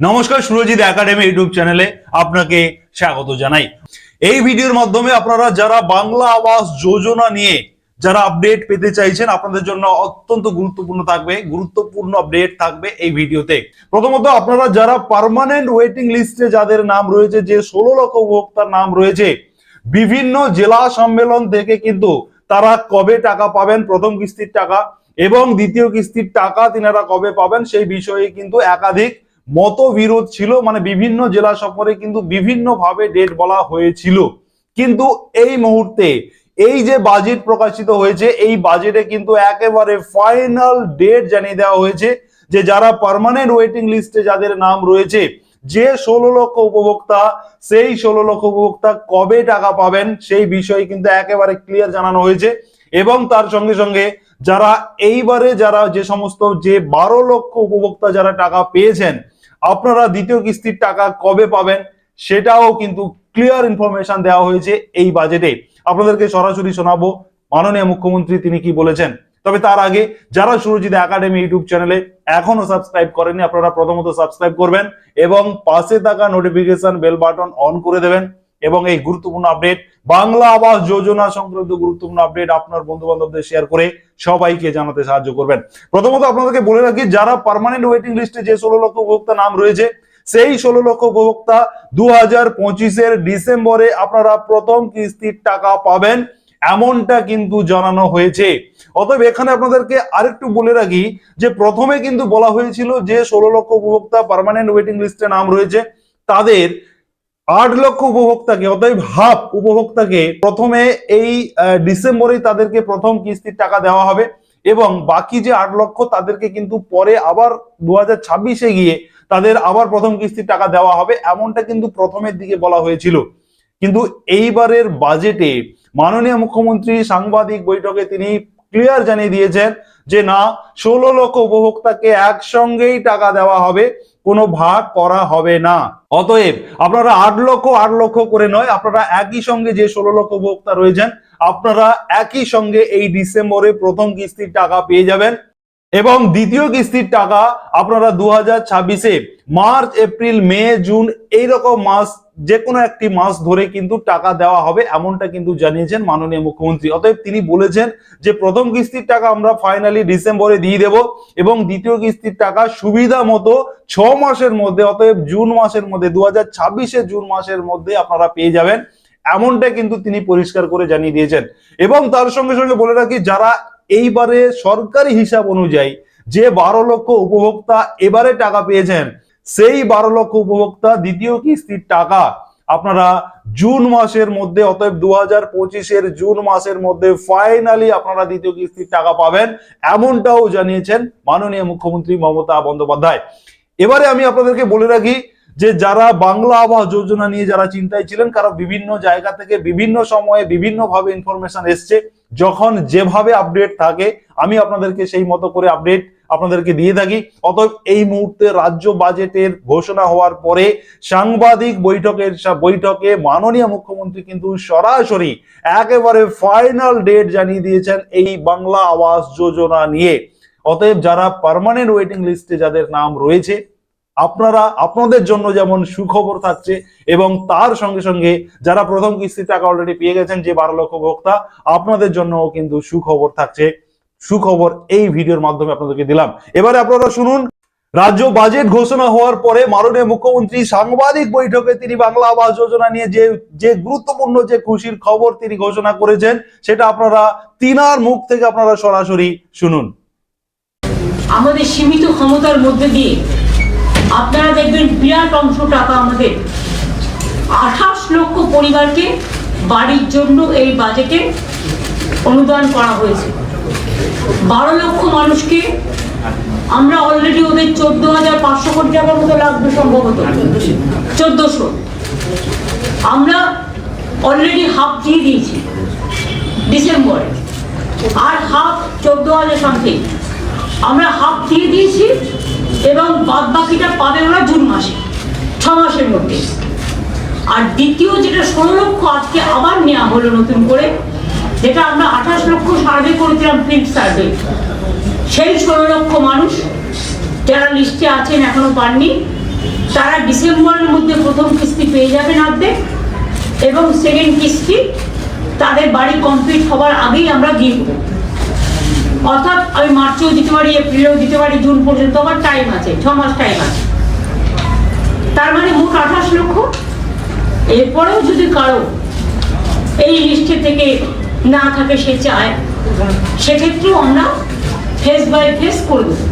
নমস্কার Surajit academy YouTube চ্যানেলে আপনাকে স্বাগত জানাই। এই ভিডিওর মাধ্যমে আপনারা যারা বাংলা আবাস যোজনা নিয়ে যারা আপডেট পেতে চাইছেন, আপনাদের জন্য অত্যন্ত গুরুত্বপূর্ণ থাকবে, গুরুত্বপূর্ণ আপডেট থাকবে এই ভিডিওতে। প্রথমত আপনারা যারা পার্মানেন্ট ওয়েটিং লিস্টে যাদের নাম রয়েছে, যে ষোলো লক্ষ উপভোক্তার নাম রয়েছে, বিভিন্ন জেলা সম্মেলন থেকে কিন্তু তারা কবে টাকা পাবেন, প্রথম কিস্তির টাকা এবং দ্বিতীয় কিস্তির টাকা তিনারা কবে পাবেন সেই বিষয়ে কিন্তু একাধিক মতবিরোধ ছিল মানে বিভিন্ন জেলা সফরে কিন্তু বিভিন্ন ভাবে ডেট বলা হয়েছিল। কিন্তু এই মুহূর্তে এই যে বাজেট প্রকাশিত হয়েছে, এই বাজেটে কিন্তু একেবারে ফাইনাল ডেট জানিয়ে দেওয়া হয়েছে যে যারা পার্মানেন্ট ওয়েটিং লিস্টে যাদের নাম রয়েছে, যে ষোলো লক্ষ উপভোক্তা, সেই ষোলো লক্ষ উপভোক্তা কবে টাকা পাবেন সেই বিষয়ে কিন্তু একেবারে ক্লিয়ার জানানো হয়েছে। এবং তার সঙ্গে সঙ্গে যারা এইবারে যারা যে সমস্ত যে বারো লক্ষ উপভোক্তা যারা টাকা পেয়েছেন আপনারা দ্বিতীয় কিস্তির টাকা কবে পাবেন সেটাও কিন্তু ক্লিয়ার ইনফরমেশন দেওয়া হয়েছে এই বাজেটে আপনাদেরকে সরাসরি শোনাবো, মাননীয় মুখ্যমন্ত্রী তিনি কি বলেছেন। তবে তার আগে যারা সুরজিৎ একাডেমি ইউটিউব চ্যানেলে এখনও সাবস্ক্রাইব করেননি, আপনারা প্রথমত সাবস্ক্রাইব করবেন এবং পাশে থাকা নোটিফিকেশন বেল বাটন অন করে দেবেন এবং এই গুরুত্বপূর্ণ আপডেট বাংলা আবাস যোজনা সংক্রান্ত গুরুত্বপূর্ণ আপডেট আপনার বন্ধু বান্ধবদের শেয়ার করে সবাইকে জানাতে সাহায্য করবেন। প্রথমত আপনাদেরকে বলে রাখি, যারা পার্মানেন্ট ওয়েটিং লিস্টে যে ষোলো লক্ষ উপভোক্তা নাম রয়েছে, সেই ষোলো লক্ষ উপভোক্তা দু হাজার পঁচিশের ডিসেম্বরে আপনারা প্রথম কিস্তির টাকা পাবেন, এমনটা কিন্তু জানানো হয়েছে। অতএব এখানে আপনাদেরকে আরেকটু বলে রাখি যে প্রথমে কিন্তু বলা হয়েছিল যে ষোলো লক্ষ উপভোক্তা পার্মানেন্ট ওয়েটিং লিস্টে নাম রয়েছে, তাদের আট লক্ষ উপভোক্তাকে, অতএব হাফ উপভোক্তাকে প্রথমে এই ডিসেম্বরেই তাদেরকে প্রথম কিস্তির টাকা দেওয়া হবে এবং বাকি যে আট লক্ষ তাদেরকে কিন্তু পরে আবার দু হাজার ছাব্বিশে গিয়ে তাদের আবার প্রথম কিস্তির টাকা দেওয়া হবে, এমনটা কিন্তু প্রথমের দিকে বলা হয়েছিল। কিন্তু এইবারের বাজেটে মাননীয় মুখ্যমন্ত্রী সাংবাদিক বৈঠকে তিনি ক্লিয়ার জানিয়ে দিয়েছেন যে না, ষোলো লক্ষ উপভোক্তাকে একসঙ্গেই টাকা দেওয়া হবে, কোনো ভাগ করা হবে না। অতএব আপনারা আট লক্ষ আট লক্ষ করে নয়, আপনারা একই সঙ্গে যে ষোলো লক্ষ উপভোক্তা রয়েছেন, আপনারা একই সঙ্গে এই ডিসেম্বরে প্রথম কিস্তির টাকা পেয়ে যাবেন। এবং দ্বিতীয় কিস্তির টাকা আপনারা দু হাজার ছাব্বিশে মার্চ, এপ্রিল, মে, জুন এইরকম মাস যে কোনো একটি মাস ধরে কিন্তু টাকা দেওয়া হবে, এমনটা কিন্তু জানিয়েছেন মাননীয় মুখ্যমন্ত্রী। অতএব তিনি বলেছেন যে প্রথম কিস্তির টাকা আমরা ফাইনালি ডিসেম্বরে দিয়ে দেব এবং দ্বিতীয় কিস্তির টাকা সুবিধা মতো ছ মাসের মধ্যে, অতএব জুন মাসের মধ্যে দু হাজার ছাব্বিশে জুন মাসের মধ্যে আপনারা পেয়ে যাবেন এমনটা কিন্তু তিনি পরিষ্কার করে জানিয়ে দিয়েছেন। এবং তার সঙ্গে সঙ্গে বলে রাখি, যারা এইবারে সরকারি হিসাব অনুযায়ী যে বারো লক্ষ উপভোক্তা এবারে টাকা পেয়েছেন, সেই বারো লক্ষ উপভোক্তা দ্বিতীয় কিস্তির টাকা আপনারা জুন মাসের মধ্যে, অতএব দু হাজার পঁচিশের জুন মাসের মধ্যে ফাইনালি আপনারা দ্বিতীয় কিস্তির টাকা পাবেন, এমনটাও জানিয়েছেন মাননীয় মুখ্যমন্ত্রী মমতা বন্দ্যোপাধ্যায়। এবারে আমি আপনাদেরকে বলে রাখি যে যারা বাংলা আবাস যোজনা নিয়ে যারা চিন্তায় ছিলেন, কারণ বিভিন্ন জায়গা থেকে বিভিন্ন সময়ে বিভিন্নভাবে ইনফরমেশন এসছে যখন যেভাবে আপডেট থাকে, আমি আপনাদেরকে সেই মতো করে আপডেট আপনাদেরকে দিয়ে থাকি। অতএব এই মুহূর্তে রাজ্য বাজেটের ঘোষণা হওয়ার পরে সাংবাদিক বৈঠকের বৈঠকে মাননীয় মুখ্যমন্ত্রী কিন্তু সরাসরি একেবারে ফাইনাল ডেট জানিয়ে দিয়েছেন এই বাংলা আবাস যোজনা নিয়ে। অতএব যারা পার্মানেন্ট ওয়েটিং লিস্টে যাদের নাম রয়েছে আপনারা আপনাদের জন্য যেমন সুখবর থাকছে এবং তার সঙ্গে সঙ্গে যারা প্রথম কিস্তির টাকা অলরেডি পেয়ে গেছেন, যে বারো লক্ষ ভোক্তা, আপনাদের জন্যও কিন্তু সুখবর থাকছে। সুখবর এই ভিডিওর মাধ্যমে আপনাদেরকে দিলাম। এবারে আপনারা শুনুন, রাজ্য বাজেট ঘোষণা হওয়ার পরে মাননীয় মুখ্যমন্ত্রী সাংবাদিক বৈঠকে তিনি বাংলা আবাস যোজনা নিয়ে যে যে গুরুত্বপূর্ণ, যে খুশির খবর তিনি ঘোষণা করেছেন, সেটা আপনারা তিনার মুখ থেকে আপনারা সরাসরি শুনুন। আমাদের সীমিত ক্ষমতার মধ্যে দিয়ে আপনারা দেখবেন বিরাট অংশ টাকা আমাদের আঠাশ লক্ষ পরিবারকে বাড়ির জন্য এই বাজেটে অনুদান করা হয়েছে। বারো লক্ষ মানুষকে আমরা অলরেডি ওদের চোদ্দ হাজার পাঁচশো কোটি টাকার মতো লাগবে সম্ভবত। চোদ্দশো। আমরা অলরেডি হাফ দিয়ে দিয়েছি ডিসেম্বরে। আর হাফ চোদ্দ হাজার সামথিং আমরা হাফ দিয়ে দিয়েছি এবং বাদ বাকিটা পাবে ওরা জুন মাসে, ছ মাসের মধ্যে। আর দ্বিতীয় যেটা ষোলো লক্ষ আজকে আবার নেওয়া হলো নতুন করে, যেটা আমরা আঠাশ লক্ষ সার্ভে করেছিলাম প্রিন্ট সার্ভে। সেই ষোলো লক্ষ মানুষ যারা লিস্টে আছেন, এখনও পাননি, তারা ডিসেম্বরের মধ্যে প্রথম কিস্তি পেয়ে যাবেন অর্ধেক এবং সেকেন্ড কিস্তি তাদের বাড়ি কমপ্লিট হওয়ার আগেই আমরা দিয়ে দেবো। অর্থাৎ আমি মার্চেও দিতে পারি, এপ্রিলেও দিতে পারি, জুন পর্যন্ত আমার টাইম আছে, ছ মাস টাইম আছে। তার মানে মোট আঠাশ লক্ষ। এরপরেও যদি কারও এই লিস্টে থেকে না থাকে, সে চায়, সেক্ষেত্রেও আমরা ফেস বাই ফেস করে দেবো